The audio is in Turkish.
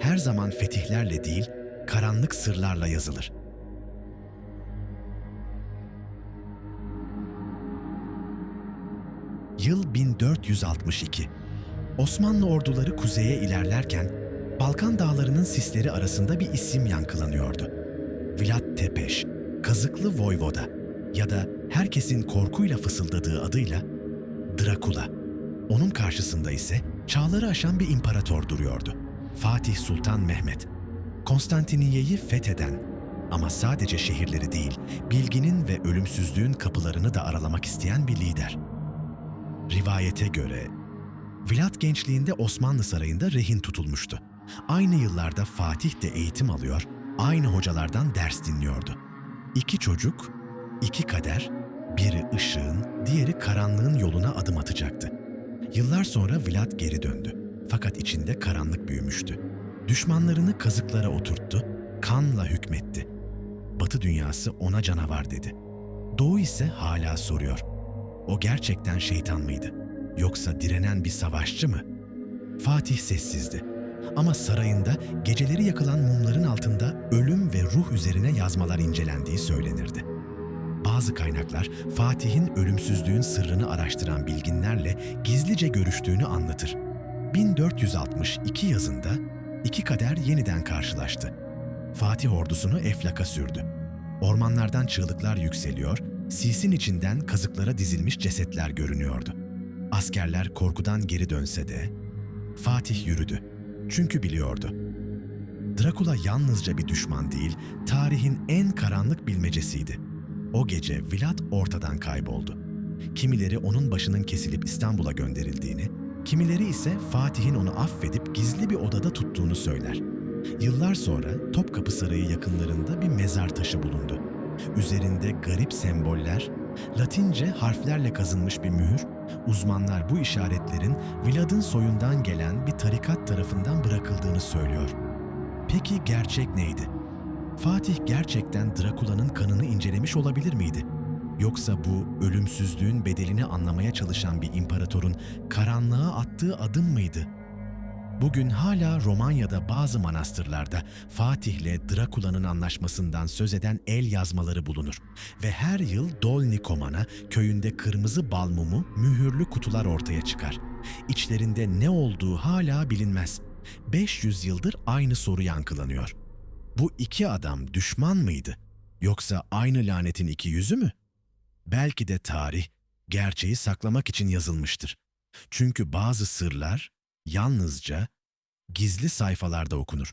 her zaman fetihlerle değil, karanlık sırlarla yazılır. Yıl 1462. Osmanlı orduları kuzeye ilerlerken Balkan dağlarının sisleri arasında bir isim yankılanıyordu. Vlad Tepeş, Kazıklı Voyvoda ya da herkesin korkuyla fısıldadığı adıyla Drakula. Onun karşısında ise çağları aşan bir imparator duruyordu. Fatih Sultan Mehmet. Konstantiniye'yi fetheden ama sadece şehirleri değil, bilginin ve ölümsüzlüğün kapılarını da aralamak isteyen bir lider. Rivayete göre Vlad gençliğinde Osmanlı Sarayı'nda rehin tutulmuştu. Aynı yıllarda Fatih de eğitim alıyor, aynı hocalardan ders dinliyordu. İki çocuk, iki kader, biri ışığın, diğeri karanlığın yoluna adım atacaktı. Yıllar sonra Vlad geri döndü. Fakat içinde karanlık büyümüştü. Düşmanlarını kazıklara oturttu, kanla hükmetti. Batı dünyası ona canavar dedi. Doğu ise hala soruyor. O gerçekten şeytan mıydı? Yoksa direnen bir savaşçı mı? Fatih sessizdi. Ama sarayında geceleri yakılan mumların altında ölüm ve ruh üzerine yazmalar incelendiği söylenirdi. Bazı kaynaklar Fatih'in ölümsüzlüğün sırrını araştıran bilginlerle gizlice görüştüğünü anlatır. 1462 yazında iki kader yeniden karşılaştı. Fatih ordusunu Eflak'a sürdü. Ormanlardan çığlıklar yükseliyor, sisin içinden kazıklara dizilmiş cesetler görünüyordu. Askerler korkudan geri dönse de Fatih yürüdü. Çünkü biliyordu. Drakula yalnızca bir düşman değil, tarihin en karanlık bilmecesiydi. O gece Vlad ortadan kayboldu. Kimileri onun başının kesilip İstanbul'a gönderildiğini, kimileri ise Fatih'in onu affedip gizli bir odada tuttuğunu söyler. Yıllar sonra Topkapı Sarayı yakınlarında bir mezar taşı bulundu. Üzerinde garip semboller, Latince harflerle kazınmış bir mühür, uzmanlar bu işaretlerin Vlad'ın soyundan gelen bir tarikat tarafından bırakıldığını söylüyor. Peki gerçek neydi? Fatih gerçekten Drakula'nın kanını incelemiş olabilir miydi? Yoksa bu ölümsüzlüğün bedelini anlamaya çalışan bir imparatorun karanlığa attığı adım mıydı? Bugün hala Romanya'da bazı manastırlarda Fatih'le Drakula'nın anlaşmasından söz eden el yazmaları bulunur. Ve her yıl Dolni Koman'a köyünde kırmızı bal mumu mühürlü kutular ortaya çıkar. İçlerinde ne olduğu hala bilinmez. 500 yıldır aynı soru yankılanıyor. Bu iki adam düşman mıydı? Yoksa aynı lanetin iki yüzü mü? Belki de tarih gerçeği saklamak için yazılmıştır. Çünkü bazı sırlar yalnızca gizli sayfalarda okunur.